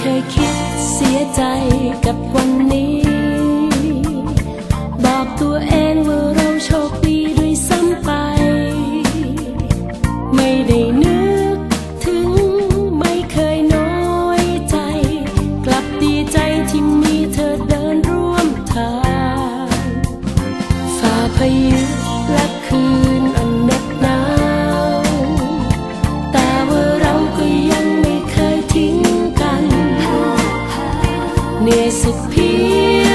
คยคิดเสียใจกับวันนี้ บอกตัวเองว่าเราโชคดีด้วยซ้ำไป ไม่ได้นึกถึงไม่เคยน้อยใจ กลับดีใจที่มีเธอเดินร่วมทางฝ่าพายุและ สักเพี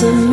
จะไ